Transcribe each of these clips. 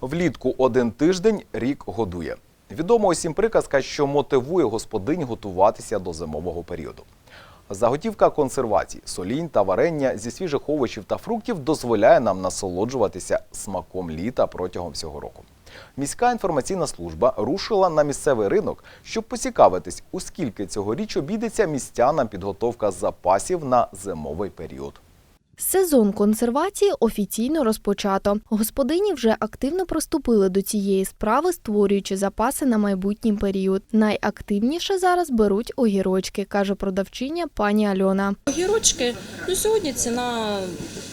Влітку один тиждень рік годує. Відома усім приказка, що мотивує господинь готуватися до зимового періоду. Заготівка консервацій, солінь та варення зі свіжих овочів та фруктів дозволяє нам насолоджуватися смаком літа протягом всього року. Міська інформаційна служба рушила на місцевий ринок, щоб поцікавитись, у скільки цьогоріч обійдеться містянам підготовка запасів на зимовий період. Сезон консервації офіційно розпочато. Господині вже активно приступили до цієї справи, створюючи запаси на майбутній період. Найактивніше зараз беруть огірочки, каже продавчиня пані Альона. Огірочки, ну сьогодні ціна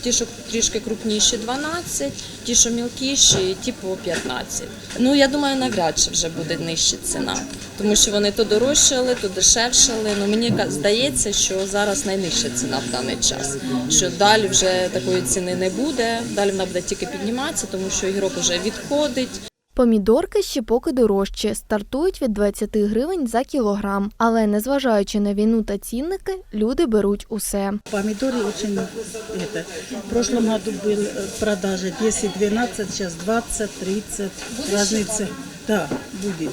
ті, що трішки крупніші 12, ті, що мілкіші, ті по 15. Ну я думаю, навряд чи вже буде нижча ціна, тому що вони то дорожчали, то дешевшали. Ну мені здається, що зараз найнижча ціна в даний час. Що далі вже такої ціни не буде. Далі вона буде тільки підніматися, тому що огірок вже відходить. Помідорки ще поки дорожчі, стартують від 20 гривень за кілограм. Але незважаючи на війну та цінники, люди беруть усе. Помидоры очень это. В прошлом году был э, продажа 10-12, сейчас 20-30 разница. Да, будет.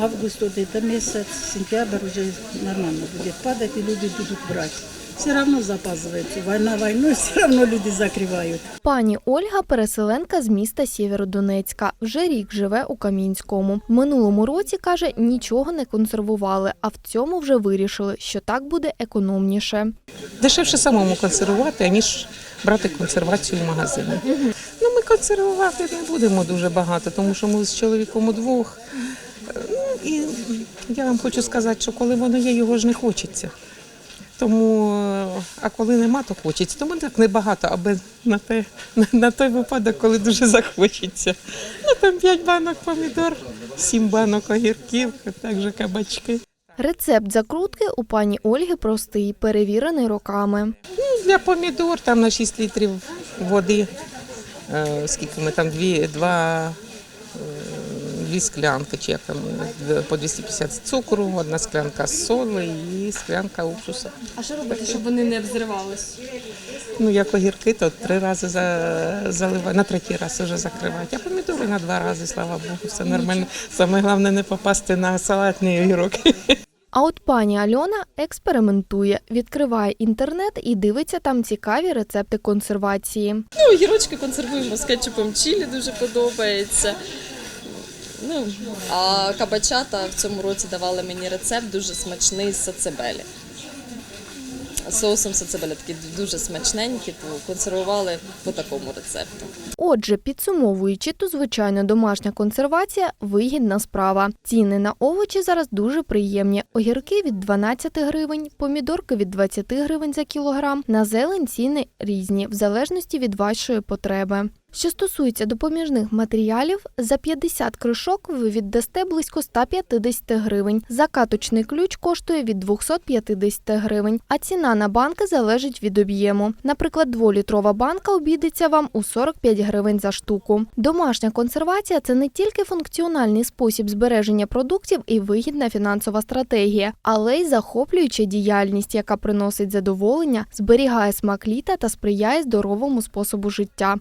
Август вот это месяц, сентябрь уже нормально будет падать и люди будут брать. Все равно запаздывается. Война войной, все равно люди закрывают. Пані Ольга переселенка з міста Сєвєродонецька. Вже рік живе у Камінському. В минулому році каже, нічого не консервували, а в цьому вже вирішили, що так буде економніше. Дешевше самому консервувати, аніж брати консервацію в магазині. Ну, ми консервувати не будемо дуже багато, тому що ми з чоловіком удвох. Е, Ну, і я вам хочу сказати, що коли воно є, його ж не хочеться. Тому, е, а коли нема, то хочеться. Тому так небагато, аби на, те, на, на той випадок, коли дуже захочеться. Ну, там 5 банок помідор, 7 банок огірків, також кабачки. Рецепт закрутки у пані Ольги простий, перевірений роками. Для помідор там на 6 літрів води. Е, Скільки ми там дві, два, е, дві склянки, чи як там по 250 цукру, одна склянка соли і склянка уксуса. А що робити, щоб вони не взривались? Ну, як огірки, то три рази за, заливаю, на третій раз вже закривають. А помідори на два рази, слава Богу, все нормально. Саме головне не попасти на салатний огірок. А от пані Альона експериментує, відкриває інтернет і дивиться там цікаві рецепти консервації. Ну, огірочки консервуємо з кетчупом чилі, дуже подобається. Ну, а кабачата в цьому році давали мені рецепт дуже смачний з сацебелі. Соусом сацебеля такий дуже смачненький, то консервували по такому рецепту. Отже, підсумовуючи, то звичайно домашня консервація вигідна справа. Ціни на овочі зараз дуже приємні. Огірки від 12 гривень, помідорки від 20 гривень за кілограм. На зелень ціни різні, в залежності від вашої потреби. Що стосується допоміжних матеріалів, за 50 кришок ви віддасте близько 150 гривень. Закаточний ключ коштує від 250 гривень, а ціна на банки залежить від об'єму. Наприклад, дволітрова банка обійдеться вам у 45 гривень за штуку. Домашня консервація це не тільки функціональний спосіб збереження продуктів і вигідна фінансова стратегія, але й захоплююча діяльність, яка приносить задоволення, зберігає смак літа та сприяє здоровому способу життя.